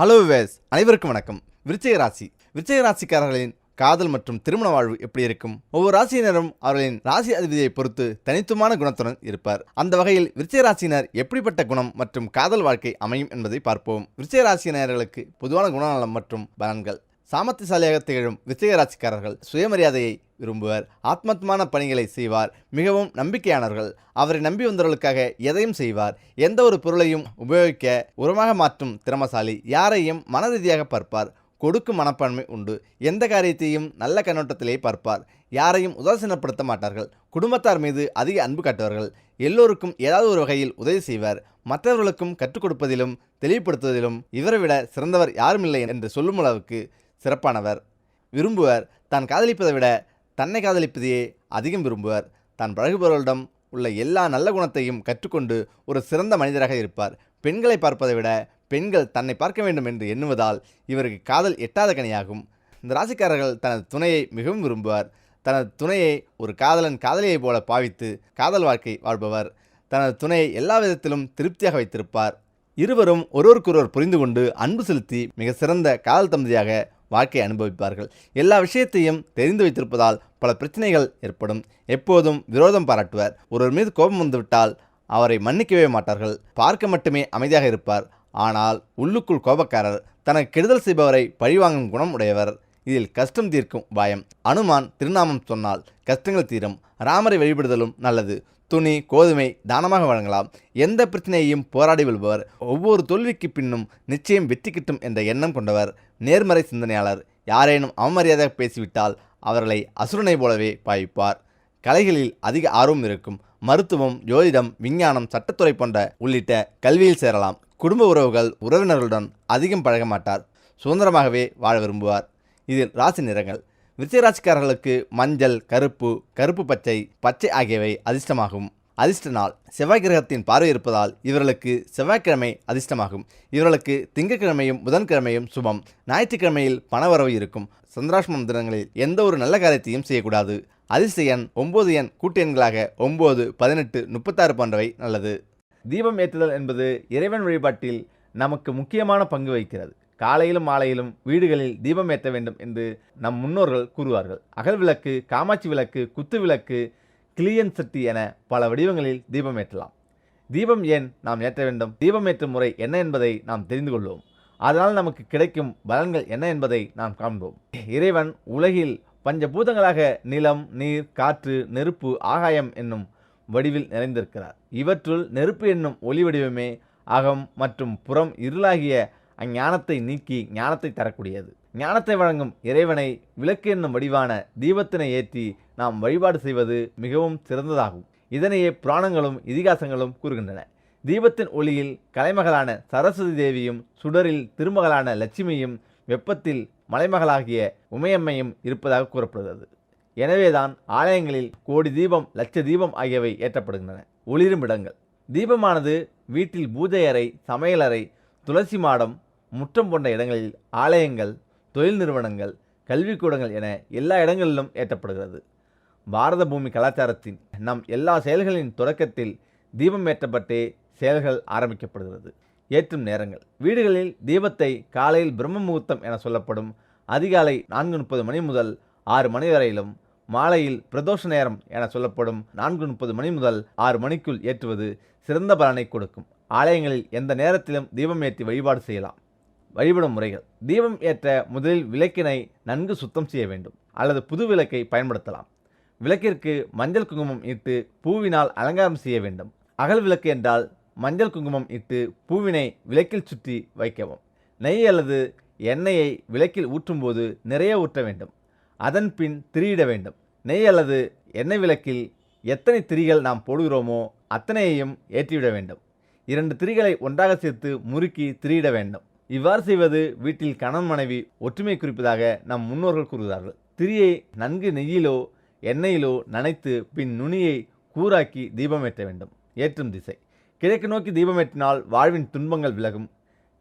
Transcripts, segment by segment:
Hello ways அனைவருக்கும் வணக்கம். விருச்சிக ராசி. விருச்சிக ராசிக்காரர்களின் காதல் மற்றும் திருமண வாழ்வு எப்படி இருக்கும்? ஒவ்வொரு ராசியினரும் அவர்களின் ராசி அதிபதியை பொறுத்து தனித்துவமான குணத்துடன் இருப்பார். அந்த வகையில் விருச்சிக ராசியினர் எப்படிப்பட்ட குணம் மற்றும் காதல் வாழ்க்கை அமையும் என்பதை பார்ப்போம். விருச்சிக ராசியினர்களுக்கு பொதுவான குணநலம் மற்றும் பலன்கள். சாமர்த்தியசாலியாக திகழும் விருச்சிக சுயமரியாதையை விரும்புவர். ஆத்மாத்மான பணிகளை செய்வார். மிகவும் நம்பிக்கையானவர்கள். அவரை நம்பி வந்தவர்களுக்காக எதையும் செய்வார். எந்த ஒரு பொருளையும் உபயோகிக்க உரமாக மாற்றும் திறமசாலி யாரையும் மனரீதியாக பார்ப்பார். கொடுக்கும் மனப்பான்மை உண்டு. எந்த காரியத்தையும் நல்ல கண்ணோட்டத்திலே பார்ப்பார். யாரையும் உதாசீனப்படுத்த மாட்டார்கள். குடும்பத்தார் மீது அதிக அன்பு காட்டுவார்கள். எல்லோருக்கும் ஏதாவது ஒரு வகையில் உதவி செய்வார். மற்றவர்களுக்கும் கற்றுக் கொடுப்பதிலும் தெளிவுபடுத்துவதிலும் இவரை விட சிறந்தவர் யாருமில்லை என்று சொல்லும் அளவுக்கு சிறப்பானவர். விரும்புவர் தான் காதலிப்பதை விட தன்னை காதலிப்பதையே அதிகம் விரும்புவர். தான் பழகுபவர்களிடம் உள்ள எல்லா நல்ல குணத்தையும் கற்றுக்கொண்டு ஒரு சிறந்த மனிதராக இருப்பார். பெண்களை பார்ப்பதை விட பெண்கள் தன்னை பார்க்க வேண்டும் என்று எண்ணுவதால் இவருக்கு காதல் எட்டாத கனியாகும். இந்த ராசிக்காரர்கள் தனது துணையை மிகவும் விரும்புவார். தனது துணையை ஒரு காதலன் காதலியைப் போல பாவித்து காதல் வாழ்க்கை வாழ்பவர். தனது துணையை எல்லா விதத்திலும் திருப்தியாக வைத்திருப்பார். இருவரும் ஒருவருக்கொருவர் புரிந்து கொண்டு அன்பு செலுத்தி மிக சிறந்த காதல் தம்பதியாக வாழ்க்கை அனுபவிப்பார்கள். எல்லா விஷயத்தையும் தெரிந்து வைத்திருப்பதால் பல பிரச்சனைகள் ஏற்படும். எப்போதும் விரோதம் பாராட்டுவர். ஒருவர் மீது கோபம் வந்துவிட்டால் அவரை மன்னிக்கவே மாட்டார்கள். பார்க்க மட்டுமே அமைதியாக இருப்பார். ஆனால் உள்ளுக்குள் கோபக்காரர் தனக்கு கெடுதல் செய்பவரை பழிவாங்கும் குணம் உடையவர். இதில் கஷ்டம் தீர்க்கும் உபாயம் அனுமான் திருநாமம் சொன்னால் கஷ்டங்கள் தீரும். ராமரை வழிபடுதலும் நல்லது. துணி கோதுமை தானமாக வழங்கலாம். எந்த பிரச்சனையையும் போராடி வெல்பவர். ஒவ்வொரு தோல்விக்கு பின்னும் நிச்சயம் வெற்றி கிட்டும் என்ற எண்ணம் கொண்டவர். நேர்மறை சிந்தனையாளர். யாரேனும் அவமரியாதையாக பேசிவிட்டால் அவர்களை அசுரனை போலவே பாய்ப்பார் கலைகளில் அதிக ஆர்வம் இருக்கும். மருத்துவம் ஜோதிடம் விஞ்ஞானம் சட்டத்துறை போன்ற உள்ளிட்ட கல்வியில் சேரலாம். குடும்ப உறவுகள் உறவினர்களுடன் அதிகம் பழக மாட்டார். சுதந்திரமாகவே வாழ விரும்புவார். இதில் ராசி நிறங்கள். விருச்சிகராசிக்காரர்களுக்கு மஞ்சள் கருப்பு கருப்பு பச்சை பச்சை ஆகியவை அதிர்ஷ்டமாகும். அதிர்ஷ்ட நாள் செவ்வாய் கிரகத்தின் பார்வை இருப்பதால் இவர்களுக்கு செவ்வாய்க்கிழமை அதிர்ஷ்டமாகும். இவர்களுக்கு திங்கட்கிழமையும் புதன்கிழமையும் சுபம். ஞாயிற்றுக்கிழமையில் பணவரவு இருக்கும். சந்திராஷ்மம் தினங்களில் எந்த ஒரு நல்ல காரியத்தையும் செய்யக்கூடாது. அதிர்ஷ்ட எண் ஒம்பது எண் கூட்டு எண்களாக ஒம்பது பதினெட்டு முப்பத்தாறு போன்றவை நல்லது. தீபம் ஏற்றுதல் என்பது இறைவன் வழிபாட்டில் நமக்கு முக்கியமான பங்கு வகிக்கிறது. காலையிலும் மாலையிலும் வீடுகளில் தீபம் ஏற்ற வேண்டும் என்று நம் முன்னோர்கள் கூறுவார்கள். அகல் விளக்கு காமாட்சி விளக்கு குத்து விளக்கு கிளியன் சட்டி என பல வடிவங்களில் தீபம் ஏற்றலாம். தீபம் ஏன் நாம் ஏற்ற வேண்டும்? தீபம் ஏற்றும் முறை என்ன என்பதை நாம் தெரிந்து கொள்வோம். அதனால் நமக்கு கிடைக்கும் பலன்கள் என்ன என்பதை நாம் காண்போம். இறைவன் உலகில் பஞ்சபூதங்களாக நிலம் நீர் காற்று நெருப்பு ஆகாயம் என்னும் வடிவில் நிறைந்திருக்கிறார். இவற்றுள் நெருப்பு என்னும் ஒளி வடிவமே அகம் மற்றும் புறம் இருளாகிய அஞ்ஞானத்தை நீக்கி ஞானத்தை தரக்கூடியது. ஞானத்தை வழங்கும் இறைவனை விளக்கு என்னும் வடிவான தீபத்தினை ஏற்றி நாம் வழிபாடு செய்வது மிகவும் சிறந்ததாகும். இதனையே புராணங்களும் இதிகாசங்களும் கூறுகின்றன. தீபத்தின் ஒளியில் கலைமகளான சரஸ்வதி தேவியும் சுடரில் திருமகளான லட்சுமியும் வெப்பத்தில் மலைமகளாகிய உமையம்மையும் இருப்பதாக கூறப்படுகிறது. எனவேதான் ஆலயங்களில் கோடி தீபம் லட்ச தீபம் ஆகியவை ஏற்றப்படுகின்றன. ஒளிரும் இடங்கள். தீபமானது வீட்டில் பூஜை அறை சமையலறை துளசி மாடம் முற்றம் போன்ற இடங்களில் ஆலயங்கள் தொழில் நிறுவனங்கள் கல்விக்கூடங்கள் என எல்லா இடங்களிலும் ஏற்றப்படுகிறது. பாரத பூமி கலாச்சாரத்தின் நம் எல்லா செயல்களின் தொடக்கத்தில் தீபம் ஏற்றப்பட்டே செயல்கள் ஆரம்பிக்கப்படுகிறது. ஏற்றும் நேரங்கள். வீடுகளில் தீபத்தை காலையில் பிரம்ம முகூர்த்தம் என சொல்லப்படும் அதிகாலை நான்கு முப்பது மணி முதல் ஆறு மணி வரையிலும் மாலையில் பிரதோஷ நேரம் என சொல்லப்படும் நான்கு முப்பது மணி முதல் ஆறு மணிக்குள் ஏற்றுவது சிறந்த பலனை கொடுக்கும். ஆலயங்களில் எந்த நேரத்திலும் தீபம் ஏற்றி வழிபாடு செய்யலாம். வழிபடும் முறைகள். தீபம் ஏற்ற முதலில் விளக்கினை நன்கு சுத்தம் செய்ய வேண்டும். அல்லது புது விளக்கை பயன்படுத்தலாம். விளக்கிற்கு மஞ்சள் குங்குமம் இட்டு பூவினால் அலங்காரம் செய்ய வேண்டும். அகல் விளக்கு என்றால் மஞ்சள் குங்குமம் இட்டு பூவினை விளக்கில் சுற்றி வைக்கவும். நெய் அல்லது எண்ணெயை விளக்கில் ஊற்றும்போது நிறைய ஊற்ற வேண்டும். அதன் பின் திரியிட வேண்டும். நெய் அல்லது எண்ணெய் விளக்கில் எத்தனை திரிகள் நாம் போடுகிறோமோ அத்தனையையும் ஏற்றிவிட வேண்டும். இரண்டு திரிகளை ஒன்றாக சேர்த்து முறுக்கி திரியிட வேண்டும். இவ்வாறு செய்வது வீட்டில் கணவன் மனைவி ஒற்றுமை குறிப்பதாக நம் முன்னோர்கள் கூறுகிறார்கள். திரியை நன்கு நெய்யிலோ எண்ணெயிலோ நனைத்து பின் நுனியை கூராக்கி தீபம் ஏற்ற வேண்டும். ஏற்றும் திசை. கிழக்கு நோக்கி தீபம் ஏற்றினால் வாழ்வின் துன்பங்கள் விலகும்.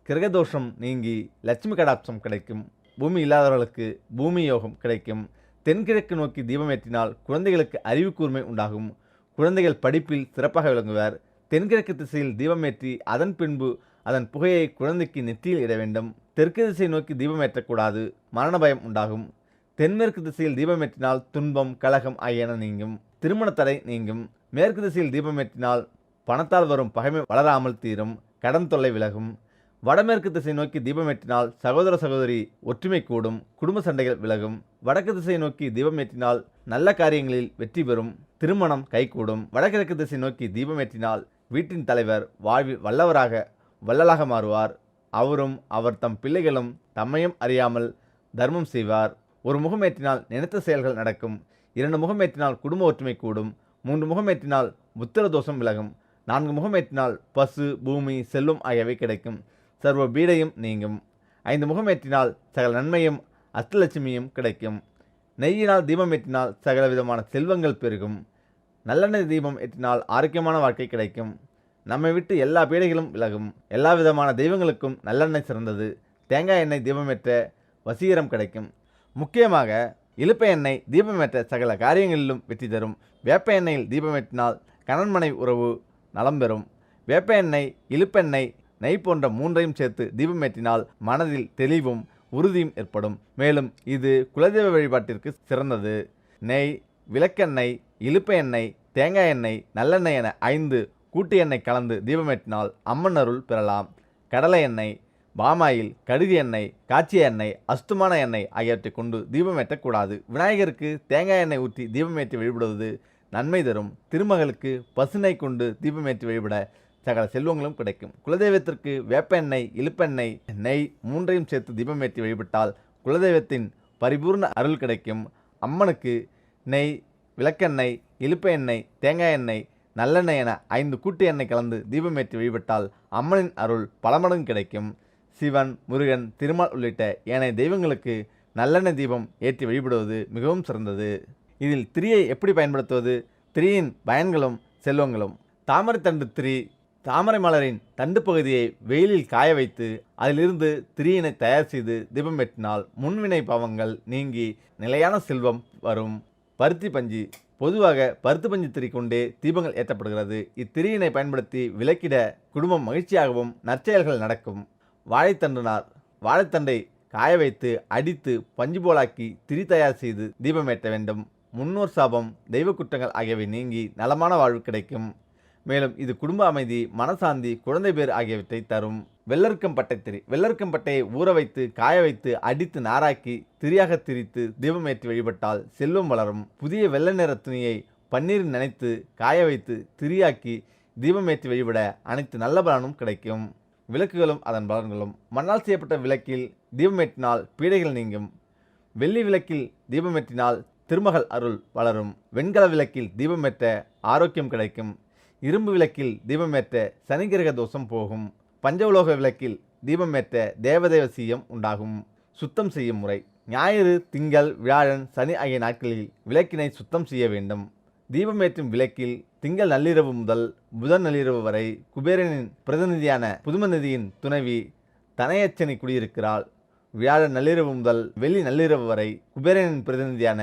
கிரகதோஷம் நீங்கி லட்சுமி கடாட்சம் கிடைக்கும். பூமி இல்லாதவர்களுக்கு பூமி யோகம் கிடைக்கும். தென்கிழக்கு நோக்கி தீபமேற்றினால் குழந்தைகளுக்கு அறிவு கூர்மை உண்டாகும். குழந்தைகள் படிப்பில் சிறப்பாக விளங்குவர். தென்கிழக்கு திசையில் தீபம் ஏற்றி அதன் பின்பு அதன் புகையை குழந்தைக்கு நெற்றியில் இட வேண்டும். தெற்கு திசை நோக்கி தீபம் ஏற்றக்கூடாது. மரண பயம் உண்டாகும். தென்மேற்கு திசையில் தீபம் ஏற்றினால் துன்பம் கலகம் ஆகியன நீங்கும். திருமண தடை நீங்கும். மேற்கு திசையில் தீபம் ஏற்றினால் பணத்தால் வரும் பகைமை வளராமல் தீரும். கடன் தொல்லை விலகும். வடமேற்கு திசை நோக்கி தீபம் ஏற்றினால் சகோதர சகோதரி ஒற்றுமை கூடும். குடும்ப சண்டைகள் விலகும். வடக்கு திசை நோக்கி தீபம் ஏற்றினால் நல்ல காரியங்களில் வெற்றி பெறும். திருமணம் கைகூடும். வடகிழக்கு திசை நோக்கி தீபம் ஏற்றினால் வீட்டின் தலைவர் வாழ்வில் வல்லவராக வள்ளலாக மாறுவார். அவரும் அவர் தம் பிள்ளைகளும் தம்மையும் அறியாமல் தர்மம் செய்வார். ஒரு முகம் ஏற்றினால் நினைத்த செயல்கள் நடக்கும். இரண்டு முகம் ஏற்றினால் குடும்ப ஒற்றுமை கூடும். மூன்று முகம் ஏற்றினால் புத்திர தோஷம் விலகும். நான்கு முகம் ஏற்றினால் பசு பூமி செல்வம் ஆகியவை கிடைக்கும். சர்வ பீடையும் நீங்கும். ஐந்து முகம் ஏற்றினால் சகல நன்மையும் அஷ்டலட்சுமியும் கிடைக்கும். நெய்யினால் தீபம் ஏற்றினால் சகல விதமான செல்வங்கள் பெருகும். நல்லெண்ணெய் தீபம் ஏற்றினால் ஆரோக்கியமான வாழ்க்கை கிடைக்கும். நம்மை விட்டு எல்லா பீடைகளும் விலகும். எல்லா விதமான தெய்வங்களுக்கும் நல்லெண்ணெய் சிறந்தது. தேங்காய் எண்ணெய் தீபமேற்ற வசீகரம் கிடைக்கும். முக்கியமாக இலுப்பை எண்ணெய் தீபமேற்ற சகல காரியங்களிலும் வெற்றி தரும். வேப்ப எண்ணெயில் தீபமேற்றினால் கணன்மனை உறவு நலம் பெறும். வேப்ப எண்ணெய் இலுப்பெண்ணெய் நெய் போன்ற மூன்றையும் சேர்த்து தீபமேற்றினால் மனதில் தெளிவும் உறுதியும் ஏற்படும். மேலும் இது குலதெய்வ வழிபாட்டிற்கு சிறந்தது. நெய் விளக்கெண்ணெய் இழுப்ப எண்ணெய் தேங்காய் எண்ணெய் நல்லெண்ணெய் என ஐந்து கூட்டு எண்ணெய் கலந்து தீபமேற்றினால் அம்மன் அருள் பெறலாம். கடலை எண்ணெய் பாமாயில் கடுகு எண்ணெய் காய்ச்சிய எண்ணெய் அஸ்துமான எண்ணெய் ஆகியவற்றை கொண்டு தீபமேற்றக்கூடாது விநாயகருக்கு தேங்காய் எண்ணெய் ஊற்றி தீபமேற்றி வழிபடுவது நன்மை தரும். திருமகளுக்கு பசுனை கொண்டு தீபமேற்றி வழிபட சகல செல்வங்களும் கிடைக்கும். குலதெய்வத்திற்கு வேப்ப எண்ணெய் இழுப்பெண்ணெய் நெய் மூன்றையும் சேர்த்து தீபமேற்றி வழிபட்டால் குலதெய்வத்தின் பரிபூர்ண அருள் கிடைக்கும். அம்மனுக்கு நெய் விளக்கெண்ணெய் இழுப்ப எண்ணெய் தேங்காய் எண்ணெய் நல்லெண்ணெய் என ஐந்து கூட்டு எண்ணெய் கலந்து தீபமேற்றி வழிபட்டால் அம்மனின் அருள் பல மடங்கு கிடைக்கும். சிவன் முருகன் திருமால் உள்ளிட்ட ஏனைய தெய்வங்களுக்கு நல்லெண்ணெய் தீபம் ஏற்றி வழிபடுவது மிகவும் சிறந்தது. இதில் திரியை எப்படி பயன்படுத்துவது? திரியின் பயன்களும் செல்வங்களும். தாமரை தண்டு திரி தாமரை மலரின் தண்டு பகுதியை வெயிலில் காய வைத்து அதிலிருந்து திரியினை தயார் செய்து தீபம் ஏற்றினால் முன்வினை பாவங்கள் நீங்கி நிலையான செல்வம் வரும். பருத்தி பஞ்சு பொதுவாக பருத்து பஞ்சு திரி கொண்டே தீபங்கள் ஏற்றப்படுகிறது. இத்திரியினை பயன்படுத்தி விளக்கிட குடும்பம் மகிழ்ச்சியாகவும் நற்செயல்கள் நடக்கும். வாழைத்தண்டுனார் வாழைத்தண்டை காய வைத்து அடித்து பஞ்சு போலாக்கி திரி தயார் செய்து தீபம் ஏற்ற வேண்டும். முன்னோர் சாபம் தெய்வ குற்றங்கள் ஆகியவை நீங்கி நலமான வாழ்வு கிடைக்கும். மேலும் இது குடும்ப அமைதி மனசாந்தி குழந்தை பேர் ஆகியவற்றை தரும். வெள்ளருக்கம் பட்டை திரி வெள்ளருக்கம்பட்டையை ஊற வைத்து காய வைத்து அடித்து நாராக்கி திரியாக திரித்து தீபமேற்றி வழிபட்டால் செல்வம் வளரும். புதிய வெள்ளை நிற துணியை பன்னீரில் நனைத்து காய வைத்து திரியாக்கி தீபமேற்றி வழிபட அனைத்து நல்ல பலனும் கிடைக்கும். விளக்குகளும் அதன் பலன்களும். மண்ணால் செய்யப்பட்ட விளக்கில் தீபமேற்றினால் பீடைகள் நீங்கும். வெள்ளி விளக்கில் தீபமேற்றினால் திருமகள் அருள் வளரும். வெண்கல விளக்கில் தீபமேற்ற ஆரோக்கியம் கிடைக்கும். இரும்பு விளக்கில் தீபமேற்ற சனிகிரக தோஷம் போகும். பஞ்சவுலோக விளக்கில் தீபமேற்ற தேவதேவ சீயம் உண்டாகும். சுத்தம் செய்யும் முறை. ஞாயிறு திங்கள் வியாழன் சனி ஆகிய நாட்களில் விளக்கினை சுத்தம் செய்ய வேண்டும். தீபமேற்றும் விளக்கில் திங்கள் நள்ளிரவு முதல் புதன் நள்ளிரவு வரை குபேரனின் பிரதிநிதியான புதுமநிதியின் துணைவி தனையச்சனி குடியிருக்கிறாள். வியாழன் நள்ளிரவு முதல் வெள்ளி நள்ளிரவு வரை குபேரனின் பிரதிநிதியான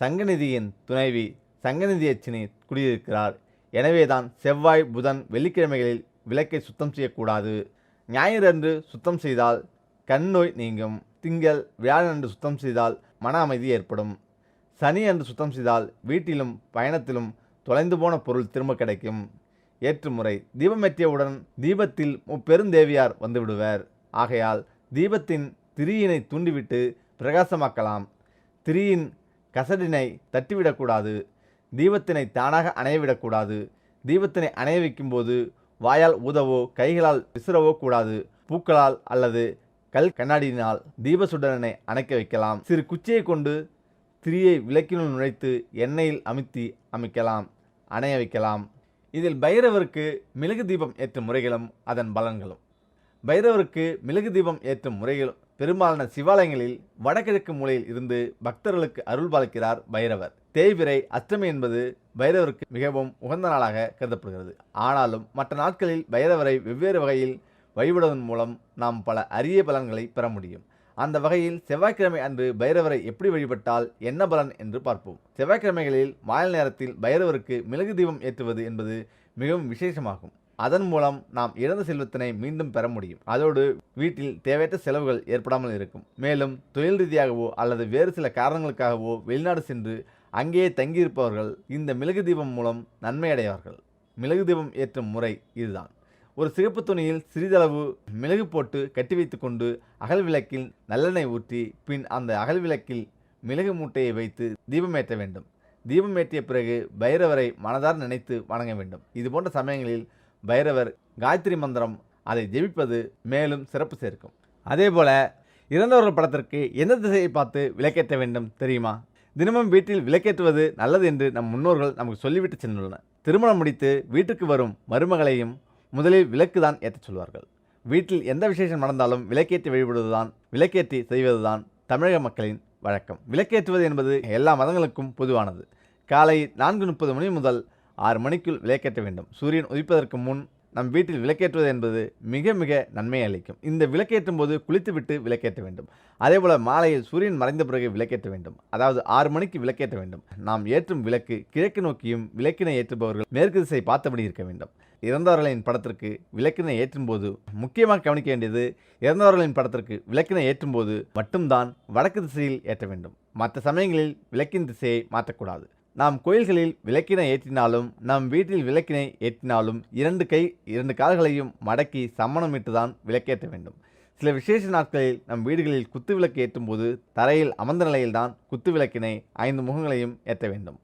சங்கநிதியின் துணைவி சங்கநிதியச்சினி குடியிருக்கிறார் எனவேதான் செவ்வாய் புதன் வெள்ளிக்கிழமைகளில் விளக்கை சுத்தம் செய்யக்கூடாது. ஞாயிறு அன்று சுத்தம் செய்தால் கண் நோய் நீங்கும். திங்கள் வியாழன் அன்று சுத்தம் செய்தால் மன அமைதி ஏற்படும். சனி அன்று சுத்தம் செய்தால் வீட்டிலும் பயணத்திலும் தொலைந்து போன பொருள் திரும்ப கிடைக்கும். ஏற்றுமுறை. தீபமேற்றியவுடன் தீபத்தில் முப்பெருந்தேவியார் வந்துவிடுவர். ஆகையால் தீபத்தின் திரியினை தூண்டிவிட்டு பிரகாசமாக்கலாம். திரியின் கசடினை தட்டிவிடக்கூடாது. தீபத்தினை தானாக அணையவிடக்கூடாது. தீபத்தினை அணைய வைக்கும்போது வாயால் ஊதவோ கைகளால் விசிறவோ கூடாது. பூக்களால் அல்லது கல் கண்ணாடியினால் தீபசுடரனை அணைக்க வைக்கலாம். சிறு குச்சியை கொண்டு திரியை விளக்கினுள் நுழைத்து எண்ணெயில் அமுத்தி அமைக்கலாம். அணைய வைக்கலாம். இதில் பைரவருக்கு மிளகு தீபம் ஏற்றும் முறைகளும் அதன் பலன்களும். பைரவருக்கு மிளகு தீபம் ஏற்றும் முறைகளும் பெரும்பாலான சிவாலயங்களில் வடகிழக்கு மூலையில் இருந்து பக்தர்களுக்கு அருள் பாலிக்கிறார் பைரவர். தேய்பிரை அஷ்டமி என்பது பைரவருக்கு மிகவும் உகந்த நாளாக கருதப்படுகிறது. ஆனாலும் மற்ற நாட்களில் பைரவரை வெவ்வேறு வகையில் வழிபடுவதன் மூலம் நாம் பல அரிய பலன்களை பெற முடியும். அந்த வகையில் செவ்வாய்க்கிழமை அன்று பைரவரை எப்படி வழிபட்டால் என்ன பலன் என்று பார்ப்போம். செவ்வாய்க்கிழமைகளில் மாலை நேரத்தில் பைரவருக்கு மிளகு தீபம் ஏற்றுவது என்பது மிகவும் விசேஷமாகும். அதன் மூலம் நாம் இழந்த செல்வத்தினை மீண்டும் பெற முடியும். அதோடு வீட்டில் தேவையற்ற செலவுகள் ஏற்படாமல் இருக்கும். மேலும் தொழில் ரீதியாகவோ அல்லது வேறு சில காரணங்களுக்காகவோ வெளிநாடு சென்று அங்கேயே தங்கியிருப்பவர்கள் இந்த மிளகு தீபம் மூலம் நன்மை அடைவார்கள் மிளகு தீபம் ஏற்றும் முறை இதுதான். ஒரு சிகப்பு துணியில் சிறிதளவு மிளகு போட்டு கட்டி வைத்துக்கொண்டு அகல் விளக்கில் நல்லெண்ணெய் ஊற்றி பின் அந்த அகல் விளக்கில் மிளகு மூட்டையை வைத்து தீபம் ஏற்ற வேண்டும். தீபம் ஏற்றிய பிறகு பைரவரை மனதார் நினைத்து வணங்க வேண்டும். இது போன்ற சமயங்களில் பைரவர் காயத்ரி மந்திரம் அதை ஜெபிப்பது மேலும் சிறப்பு சேர்க்கும். அதேபோல இறந்தவர்கள் படத்திற்கு எந்த திசையை பார்த்து விளக்கேற்ற வேண்டும் தெரியுமா? தினமும் வீட்டில் விளக்கேற்றுவது நல்லது என்று நம் முன்னோர்கள் நமக்கு சொல்லிவிட்டு சென்றுள்ளனர். திருமணம் முடித்து வீட்டுக்கு வரும் மருமகளையும் முதலில் விளக்கு தான் ஏற்றச் சொல்வார்கள். வீட்டில் எந்த விசேஷம் நடந்தாலும் விளக்கேற்றி வழிபடுவதுதான் விளக்கேற்றி செய்வதுதான் தமிழக மக்களின் வழக்கம். விளக்கேற்றுவது என்பது எல்லா மதங்களுக்கும் பொதுவானது. காலை நான்கு முப்பது மணி முதல் ஆறு மணிக்குள் விளக்கேற்ற வேண்டும். சூரியன் உதிப்பதற்கு முன் நம் வீட்டில் விளக்கேற்றுவது என்பது மிக மிக நன்மை அளிக்கும். இந்த விளக்கேற்றும் போது குளித்துவிட்டு விளக்கேற்ற வேண்டும். அதேபோல மாலையில் சூரியன் மறைந்த பிறகு விளக்கேற்ற வேண்டும். அதாவது ஆறு மணிக்கு விளக்கேற்ற வேண்டும். நாம் ஏற்றும் விளக்கு கிழக்கு நோக்கியும் விளக்கினை ஏற்றுபவர்கள் மேற்கு திசை பார்த்தபடி இருக்க வேண்டும். இறந்தவர்களின் படத்திற்கு விளக்கினை ஏற்றும் போது முக்கியமாக கவனிக்க வேண்டியது இறந்தவர்களின் படத்திற்கு விளக்கினை ஏற்றும் போது மட்டும்தான் வடக்கு திசையில் ஏற்ற வேண்டும். மற்ற சமயங்களில் விளக்கின் திசையை மாற்றக்கூடாது. நாம் கோயில்களில் விளக்கினை ஏற்றினாலும் நம் வீட்டில் விளக்கினை ஏற்றினாலும் இரண்டு கை இரண்டு கால்களையும் மடக்கி சம்மணமிட்டு தான் விளக்கேற்ற வேண்டும். சில விசேஷ நாட்களில் நம் வீடுகளில் குத்து விளக்கு ஏற்றும் போது தரையில் அமர்ந்த நிலையில்தான் குத்து விளக்கினை ஐந்து முகங்களையும் ஏற்ற வேண்டும்.